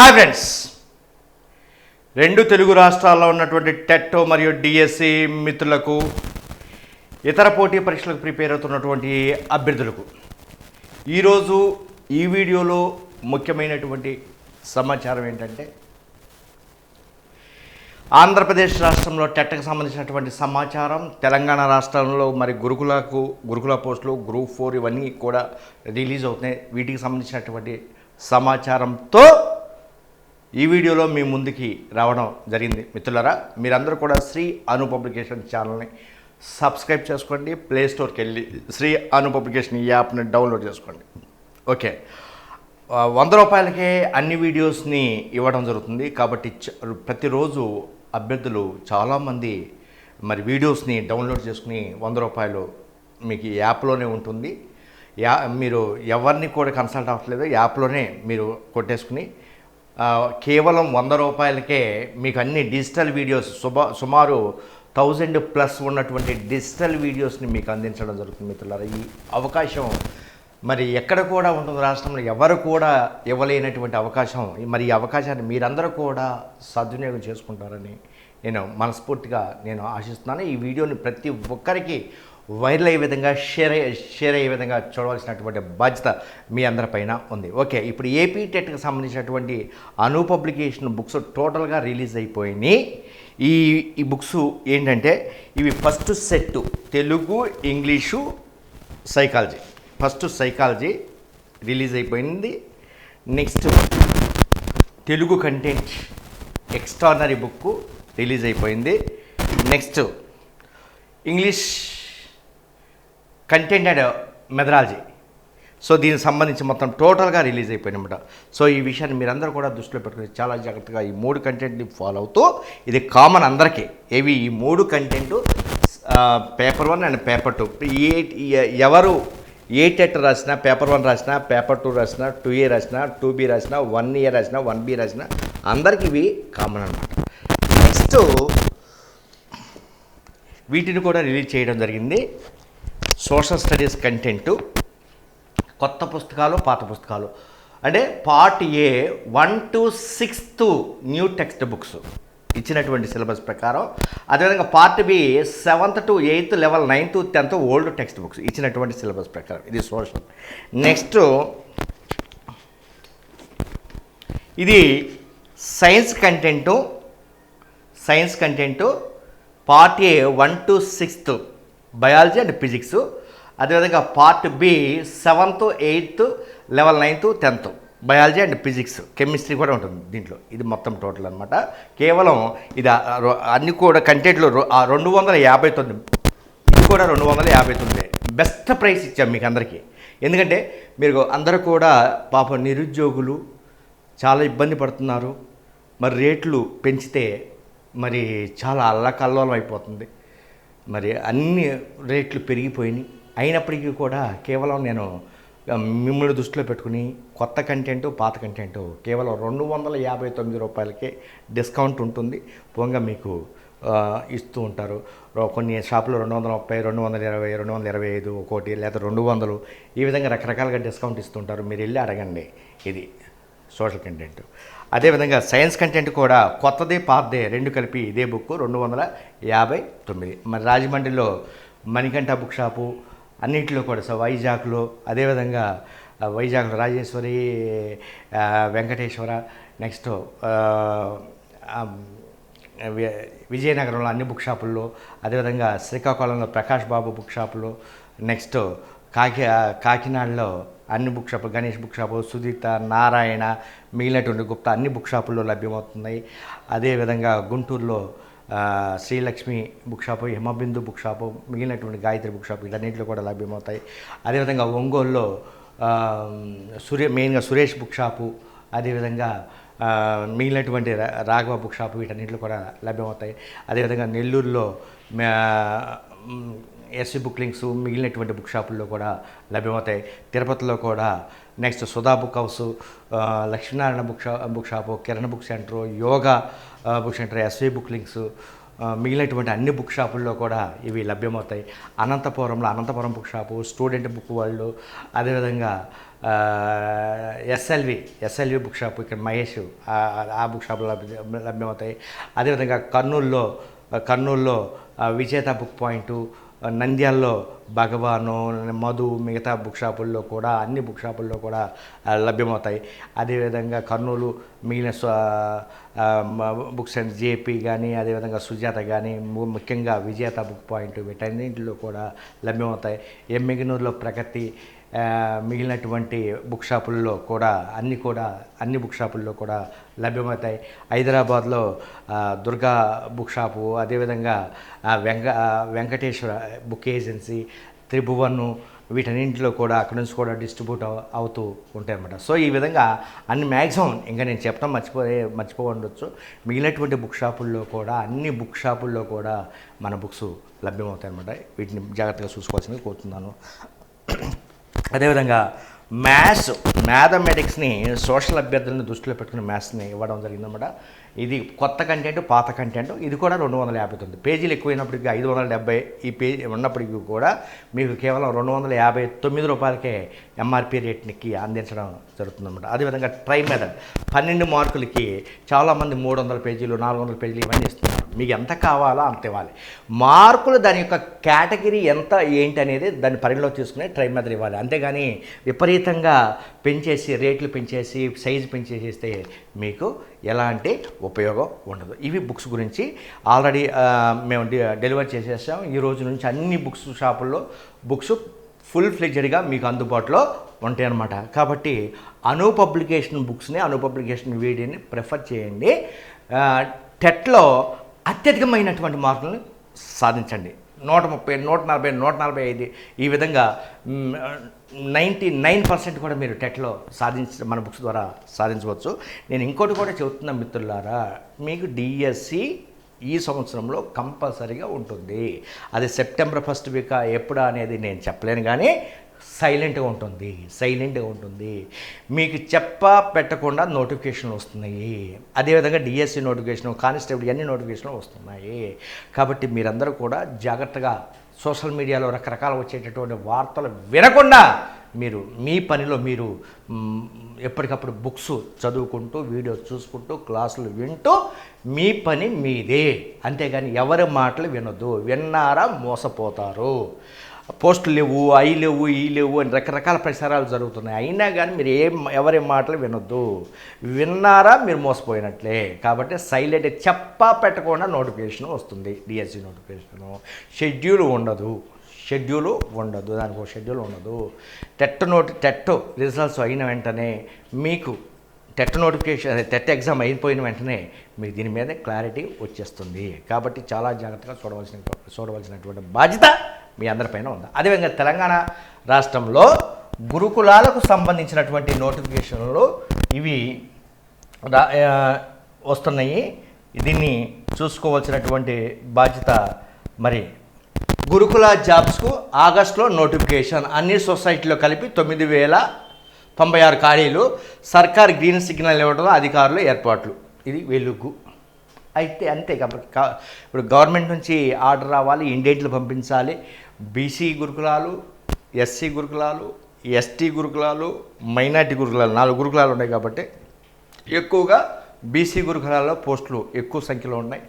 Hi friends. రెండు తెలుగు రాష్ట్రాల్లో ఉన్నటువంటి టెట్టో మరియు డిఎస్సి మిత్రులకు ఇతర పోటీ పరీక్షలకు ప్రిపేర్ అవుతున్నటువంటి అభ్యర్థులకు ఈరోజు ఈ వీడియోలో ముఖ్యమైనటువంటి సమాచారం ఏంటంటే ఆంధ్రప్రదేశ్ రాష్ట్రంలో టెట్కు సంబంధించినటువంటి సమాచారం తెలంగాణ రాష్ట్రంలో మరి గురుకులకు గురుకుల పోస్టులు గ్రూప్ ఫోర్ ఇవన్నీ కూడా రిలీజ్ అవుతున్నాయి. వీటికి సంబంధించినటువంటి సమాచారంతో ఈ వీడియోలో మీ ముందుకి రావడం జరిగింది. మిత్రులరా మీరందరూ కూడా శ్రీ అను పబ్లికేషన్ ఛానల్ని సబ్స్క్రైబ్ చేసుకోండి. ప్లేస్టోర్కి వెళ్ళి శ్రీ అను పబ్లికేషన్ ఈ యాప్ని డౌన్లోడ్ చేసుకోండి. ఓకే. వంద రూపాయలకే అన్ని వీడియోస్ని ఇవ్వడం జరుగుతుంది. కాబట్టి ప్రతిరోజు అభ్యర్థులు చాలామంది మరి వీడియోస్ని డౌన్లోడ్ చేసుకుని వంద రూపాయలు మీకు ఈ యాప్లోనే ఉంటుంది. యా మీరు ఎవరిని కూడా కన్సల్ట్ అవ్వట్లేదు. యాప్లోనే మీరు కొట్టేసుకుని కేవలం వంద రూపాయలకే మీకు అన్ని డిజిటల్ వీడియోస్ సుబా సుమారు థౌజండ్ ప్లస్ ఉన్నటువంటి డిజిటల్ వీడియోస్ని మీకు అందించడం జరుగుతుంది మిత్రులారా. ఈ అవకాశం మరి ఎక్కడ కూడా ఉంటుంది రాష్ట్రంలో ఎవరు కూడా ఇవ్వలేనటువంటి అవకాశం. మరి ఈ అవకాశాన్ని మీరందరూ కూడా సద్వినియోగం చేసుకుంటారని నేను మనస్ఫూర్తిగా నేను ఆశిస్తున్నాను. ఈ వీడియోని ప్రతి ఒక్కరికి వైరల్ అయ్యే విధంగా షేర్ అయ్యే షేర్ అయ్యే విధంగా చూడవలసినటువంటి బాధ్యత మీ అందరిపైన ఉంది. ఓకే ఇప్పుడు ఏపీ టెట్కి సంబంధించినటువంటి అను పబ్లికేషన్ బుక్స్ టోటల్గా రిలీజ్ అయిపోయినాయి. ఈ ఈ బుక్స్ ఏంటంటే ఇవి first set Telugu English psychology. First psychology release అయిపోయింది. Next Telugu content extraordinary book release అయిపోయింది. Next English content and methodology so దీనికి సంబంధించి మొత్తం టోటల్గా రిలీజ్ అయిపోయినమాట సో ఈ విషయాన్ని మీరందరూ కూడా దృష్టిలో పెట్టుకుని చాలా జాగ్రత్తగా ఈ మూడు కంటెంట్ని ఫాలో అవుతూ ఇది కామన్ అందరికీ. ఏవి? ఈ మూడు content paper one and paper two. ఏ ఏ- ఎవరు ఏ టెట్ రాసినా పేపర్ వన్ రాసినా పేపర్ టూ రాసినా టూ ఏ రాసినా టూ బి రాసినా వన్ ఇయర్ రాసినా వన్ బి రాసినా అందరికీ ఇవి కామన్ అనమాట నెక్స్ట్ వీటిని కూడా రిలీజ్ చేయడం జరిగింది. సోషల్ స్టడీస్ కంటెంటు కొత్త పుస్తకాలు పాత పుస్తకాలు. అంటే part A one to sixth new text books ఇచ్చినటువంటి సిలబస్ ప్రకారం. అదేవిధంగా part B seventh to eighth level ninth tenth old text books ఇచ్చినటువంటి సిలబస్ ప్రకారం. ఇది సోషల్. నెక్స్ట్ ఇది science content science content part A one to sixth biology and physics. అదేవిధంగా part B seventh eighth level ninth tenth. Biology and physics chemistry కూడా ఉంటుంది దీంట్లో. ఇది మొత్తం టోటల్ అనమాట కేవలం ఇది అన్ని కూడా కంటెంట్లు ఆ రెండు వందల యాభై తొమ్మిది ఇది కూడా రెండు వందల యాభై తొమ్మిది. బెస్ట్ ప్రైస్ ఇచ్చాం మీకు అందరికీ. ఎందుకంటే మీరు అందరూ కూడా పాప నిరుద్యోగులు చాలా ఇబ్బంది పడుతున్నారు. మరి రేట్లు పెంచితే మరి చాలా అల్లకల్లోలం అయిపోతుంది. మరి అన్ని రేట్లు పెరిగిపోయినాయి. అయినప్పటికీ కూడా కేవలం నేను మిమ్మల్ని దృష్టిలో పెట్టుకుని కొత్త కంటెంట్ పాత కంటెంట్ కేవలం రెండు వందల యాభై తొమ్మిది రూపాయలకే డిస్కౌంట్ ఉంటుంది. పోగా మీకు ఇస్తూ ఉంటారు. కొన్ని షాపులో రెండు వందల ముప్పై రెండు వందల ఇరవై రెండు వందల ఇరవై ఐదు ఒకటి లేదా రెండు వందలు ఈ విధంగా రకరకాలుగా డిస్కౌంట్ ఇస్తుంటారు మీరు వెళ్ళి అడగండి ఇది సోషల్ కంటెంట్. అదేవిధంగా సైన్స్ కంటెంట్ కూడా కొత్తదే పాతదే రెండు కలిపి ఇదే బుక్ రెండు వందల యాభై తొమ్మిది. మరి రాజమండ్రిలో మణికంఠ బుక్ షాపు అన్నింటిలో కూడా. సో వైజాగ్లో అదేవిధంగా ఆ, వైజాగ్లో రాజేశ్వరి వెంకటేశ్వర నెక్స్ట్ విజయనగరంలో అన్ని బుక్ షాపుల్లో అదేవిధంగా శ్రీకాకుళంలో ప్రకాష్ బాబు బుక్ షాపులో నెక్స్ట్ కాకి కాకినాడలో అన్ని book shop Ganesh book shop Sudheeta Narayana మిగిలినటువంటి గుప్తా అన్ని బుక్ షాపుల్లో లభ్యమవుతున్నాయి. అదేవిధంగా గుంటూరులో Srilakshmi book shop Himabindu book shop మిగిలినటువంటి గాయత్రి బుక్ షాప్ వీటన్నిటిలో కూడా లభ్యమవుతాయి. అదేవిధంగా ఒంగోలులో సురే మెయిన్గా సురేష్ బుక్ షాపు అదేవిధంగా మిగిలినటువంటి రాఘవ బుక్ షాపు వీటన్నింటిలో కూడా లభ్యమవుతాయి. అదేవిధంగా నెల్లూరులో ఎస్సీ బుక్ లింక్స్ మిగిలినటువంటి బుక్ షాపుల్లో కూడా లభ్యమవుతాయి. తిరుపతిలో కూడా next Sudha book house Lakshminarayana book shop book shop Kiran book centre Yoga book centre SV book links మిగిలినటువంటి అన్ని బుక్ షాపుల్లో కూడా ఇవి లభ్యమవుతాయి. అనంతపురంలో Anantapuram book shop student book world అదేవిధంగా ఎస్ఎల్వి ఎస్ఎల్వి బుక్ షాప్ ఇక్కడ మహేష్ ఆ- బుక్ షాపులో లభ్యమవుతాయి. అదేవిధంగా కర్నూలులో కర్నూలులో విజేత బుక్ పాయింటు నంద్యాలలో భగవాను మధు మిగతా బుక్ షాపుల్లో కూడా అన్ని బుక్ షాపుల్లో కూడా లభ్యమవుతాయి. అదేవిధంగా కర్నూలు మిగిలిన స్వ- బుక్స్ అండ్ జేపీ కానీ అదేవిధంగా సుజాత కానీ ము- ముఖ్యంగా విజేత బుక్ పాయింట్ వీటన్నింటిలో కూడా లభ్యమవుతాయి. ఎమ్మిగనూరులో ప్రగతి మిగిలినటువంటి బుక్ షాపుల్లో కూడా అన్ని కూడా అన్ని బుక్ షాపుల్లో కూడా లభ్యమవుతాయి. హైదరాబాద్లో దుర్గా బుక్ షాపు అదేవిధంగా వెంక వెంకటేశ్వర బుక్ ఏజెన్సీ త్రిభువన్ వీటన్నింటిలో కూడా అక్కడ నుంచి కూడా డిస్ట్రిబ్యూట్ అవుతూ ఉంటాయి అనమాట సో ఈ విధంగా అన్ని మ్యాక్సిమం ఇంకా నేను చెప్పడం మర్చిపోయే మర్చిపో ఉండొచ్చు. మిగిలినటువంటి బుక్ షాపుల్లో కూడా అన్ని బుక్ షాపుల్లో కూడా మన బుక్స్ లభ్యమవుతాయి అన్నమాట వీటిని జాగ్రత్తగా చూసుకోవాల్సింది కోరుతున్నాను. అదేవిధంగా మ్యాథ్స్ మ్యాథమెటిక్స్ని సోషల్ అభ్యర్థులను దృష్టిలో పెట్టుకుని మ్యాథ్స్ని ఇవ్వడం జరిగిందన్నమాట. ఇది కొత్త కంటెంట్ పాత కంటెంట్ ఇది కూడా రెండు వందల యాభై తొమ్మిది పేజీలు ఎక్కువైనప్పటికీ ఐదు వందల డెబ్బై ఈ పేజీ ఉన్నప్పటికీ కూడా మీకు కేవలం రెండు వందల యాభై తొమ్మిది రూపాయలకే ఎంఆర్పి రేట్నికి అందించడం జరుగుతుందన్నమాట. అదేవిధంగా ట్రై మెథడ్ పన్నెండు మార్కులకి చాలామంది మూడు వందల పేజీలు నాలుగు వందల పేజీలు ఇవన్నీ ఇస్తున్నారు. మీకు ఎంత కావాలో అంత ఇవ్వాలి. మార్కులు దాని యొక్క కేటగిరీ ఎంత ఏంటి అనేది దాన్ని పరిగణలో తీసుకుని ట్రై మీద ఇవ్వాలి. అంతేగాని విపరీతంగా పెంచేసి రేట్లు పెంచేసి సైజు పెంచేసేస్తే మీకు ఎలాంటి ఉపయోగం ఉండదు. ఇవి బుక్స్ గురించి ఆల్రెడీ మేము డె- డెలివర్ చేసేసాం. ఈ రోజు నుంచి అన్ని బుక్స్ షాపుల్లో బుక్స్ ఫుల్ ఫ్లెజ్డ్గా మీకు అందుబాటులో ఉంటాయి అన్నమాట కాబట్టి అను పబ్లికేషన్ బుక్స్ని అను పబ్లికేషన్ వీడియోని ప్రిఫర్ చేయండి. టెట్లో అత్యధికమైనటువంటి మార్కులను సాధించండి. నూట ముప్పై నూట నలభై నూట నలభై ఐదు ఈ విధంగా నైంటీ నైన్ పర్సెంట్ కూడా మీరు టెట్లో సాధించ మన బుక్స్ ద్వారా సాధించవచ్చు. నేను ఇంకోటి కూడా చెబుతున్నా మిత్రులారా మీకు డిఎస్సి ఈ సంవత్సరంలో కంపల్సరీగా ఉంటుంది. అది సెప్టెంబర్ ఫస్ట్ వీక్ ఎప్పుడా అనేది నేను చెప్పలేను కానీ సైలెంట్గా ఉంటుంది సైలెంట్గా ఉంటుంది. మీకు చెప్ప పెట్టకుండా నోటిఫికేషన్లు వస్తున్నాయి. అదేవిధంగా డిఎస్సి నోటిఫికేషన్ కానిస్టేబుల్ అన్ని నోటిఫికేషన్లు వస్తున్నాయి. కాబట్టి మీరందరూ కూడా జాగ్రత్తగా సోషల్ మీడియాలో రకరకాల వచ్చేటటువంటి వార్తలు వినకుండా మీరు మీ పనిలో మీరు ఎప్పటికప్పుడు బుక్స్ చదువుకుంటూ వీడియోస్ చూసుకుంటూ క్లాసులు వింటూ మీ పని మీదే. అంతేగాని ఎవరి మాటలు వినొద్దు. విన్నారా మోసపోతారు. పోస్టులు లేవు అవి లేవు ఈ లేవు అని రకరకాల ప్రచారాలు జరుగుతున్నాయి. అయినా కానీ మీరు ఏం ఎవరి మాటలు వినొద్దు. విన్నారా మీరు మోసపోయినట్లే. కాబట్టి సైలెంట్ చెప్పా పెట్టకుండా నోటిఫికేషన్ వస్తుంది. డిఎస్సి నోటిఫికేషను షెడ్యూల్ ఉండదు. షెడ్యూల్ ఉండదు. దానికి ఒక షెడ్యూల్ ఉండదు. టెట్ నోటి టెట్ రిజల్ట్స్ అయిన వెంటనే మీకు టెట్ నోటిఫికేషన్ టెట్ ఎగ్జామ్ అయిపోయిన వెంటనే మీకు దీని మీద క్లారిటీ వచ్చేస్తుంది. కాబట్టి చాలా జాగ్రత్తగా చూడవలసిన చూడవలసినటువంటి బాధ్యత మీ అందరిపైన ఉంది? అదేవిధంగా తెలంగాణ రాష్ట్రంలో గురుకులాలకు సంబంధించినటువంటి నోటిఫికేషన్లు ఇవి రా- వస్తున్నాయి. దీన్ని చూసుకోవాల్సినటువంటి బాధ్యత మరి గురుకుల జాబ్స్కు ఆగస్టులో నోటిఫికేషన్. అన్ని సొసైటీలో కలిపి తొమ్మిది వేల తొంభై ఆరు ఖాళీలు సర్కార్ గ్రీన్ సిగ్నల్ ఇవ్వడంలో అధికారులు ఏర్పాట్లు. ఇది వెలుగు. అయితే అంతే కాబట్టి ఇప్పుడు గవర్నమెంట్ నుంచి ఆర్డర్ రావాలి ఇండేట్లు పంపించాలి. బీసీ గురుకులాలు ఎస్సీ గురుకులాలు ఎస్టీ గురుకులాలు మైనార్టీ గురుకులాలు నాలుగు గురుకులాలు ఉన్నాయి కాబట్టి ఎక్కువగా బీసీ గురుకులాల్లో పోస్టులు ఎక్కువ సంఖ్యలో ఉన్నాయి.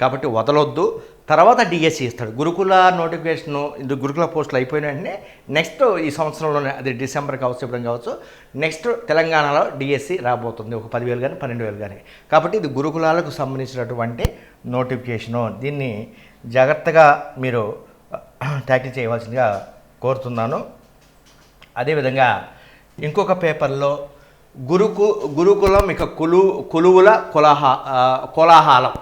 కాబట్టి వదలొద్దు. తర్వాత డిఎస్సి ఇస్తాడు. గురుకుల నోటిఫికేషన్ ఇది గురుకుల పోస్టులు అయిపోయిన వెంటనే నెక్స్ట్ ఈ సంవత్సరంలోనే అది డిసెంబర్ కావచ్చు ఇప్పుడు కావచ్చు నెక్స్ట్ తెలంగాణలో డిఎస్సి రాబోతుంది. ఒక పదివేలు కానీ పన్నెండు వేలు కానీ. కాబట్టి ఇది గురుకులాలకు సంబంధించినటువంటి నోటిఫికేషను. దీన్ని జాగ్రత్తగా మీరు ట్యాకిల్ చేయవలసిందిగా కోరుతున్నాను. అదేవిధంగా ఇంకొక పేపర్లో గురుకు గురుకులం ఇక కులు కులువుల కులాహా ఆ, కోలాహలం.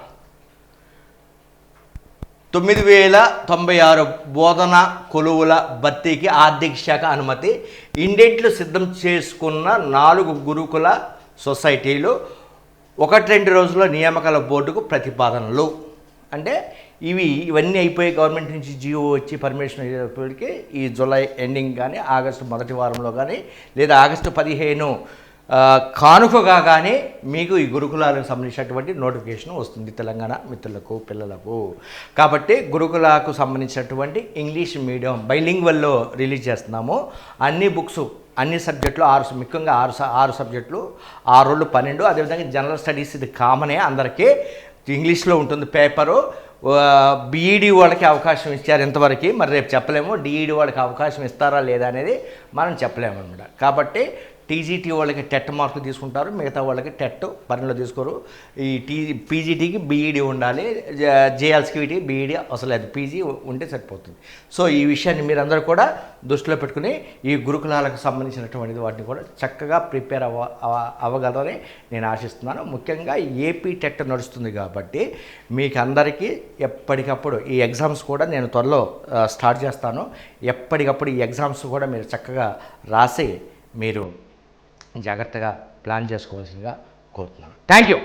తొమ్మిది వేల తొంభై ఆరు బోధన కొలువుల భర్తీకి ఆర్థిక శాఖ అనుమతి. ఇండెంట్లు సిద్ధం చేసుకున్న నాలుగు గురుకుల సొసైటీలు ఒకటి రెండు రోజుల నియామకాల బోర్డుకు ప్రతిపాదనలు. అంటే ఇవి ఇవన్నీ అయిపోయి గవర్నమెంట్ నుంచి జియో వచ్చి పర్మిషన్ అయ్యేటప్పటికి ఈ జూలై ఎండింగ్ కానీ ఆగస్టు మొదటి వారంలో కానీ లేదా ఆగస్టు పదిహేను కానుకగా కానీ మీకు ఈ గురుకులాలకు సంబంధించినటువంటి నోటిఫికేషన్ వస్తుంది తెలంగాణ మిత్రులకు పిల్లలకు. కాబట్టి గురుకులకు సంబంధించినటువంటి ఇంగ్లీష్ మీడియం బైలింగ్వల్లో రిలీజ్ చేస్తున్నాము. అన్ని బుక్స్ అన్ని సబ్జెక్టులు ఆరు ముఖ్యంగా ఆరు ఆరు సబ్జెక్టులు ఆరు రోజులు పన్నెండు అదేవిధంగా జనరల్ స్టడీస్ ఇది కామనే అందరికీ ఇంగ్లీష్లో ఉంటుంది పేపరు. బీఈడి వాళ్ళకి అవకాశం ఇచ్చారు ఇంతవరకు మరి రేపు చెప్పలేము. డిఈడి వాళ్ళకి అవకాశం ఇస్తారా లేదా అనేది మనం చెప్పలేము అనమాట కాబట్టి టీజీటీ వాళ్ళకి టెట్ మార్కులు తీసుకుంటారు మిగతా వాళ్ళకి టెట్ పరిణిలో తీసుకోరు. ఈ టీ పీజీటీకి బీఈడీ ఉండాలి జేఎల్స్కి బీఈడీ అవసరం లేదు పీజీ ఉంటే సరిపోతుంది. సో ఈ విషయాన్ని మీరందరూ కూడా దృష్టిలో పెట్టుకుని ఈ గురుకులాలకు సంబంధించినటువంటి వాటిని కూడా చక్కగా ప్రిపేర్ అవ్వ అవ- అవ్వగలరని నేను ఆశిస్తున్నాను. ముఖ్యంగా ఏపీ టెట్ నడుస్తుంది కాబట్టి మీకు అందరికీ ఎప్పటికప్పుడు ఈ ఎగ్జామ్స్ కూడా నేను త్వరలో స్టార్ట్ చేస్తాను. ఎప్పటికప్పుడు ఈ ఎగ్జామ్స్ కూడా మీరు చక్కగా రాసి మీరు జాగ్రత్తగా ప్లాన్ చేసుకోవాల్సిందిగా కోరుతున్నాను. Thank you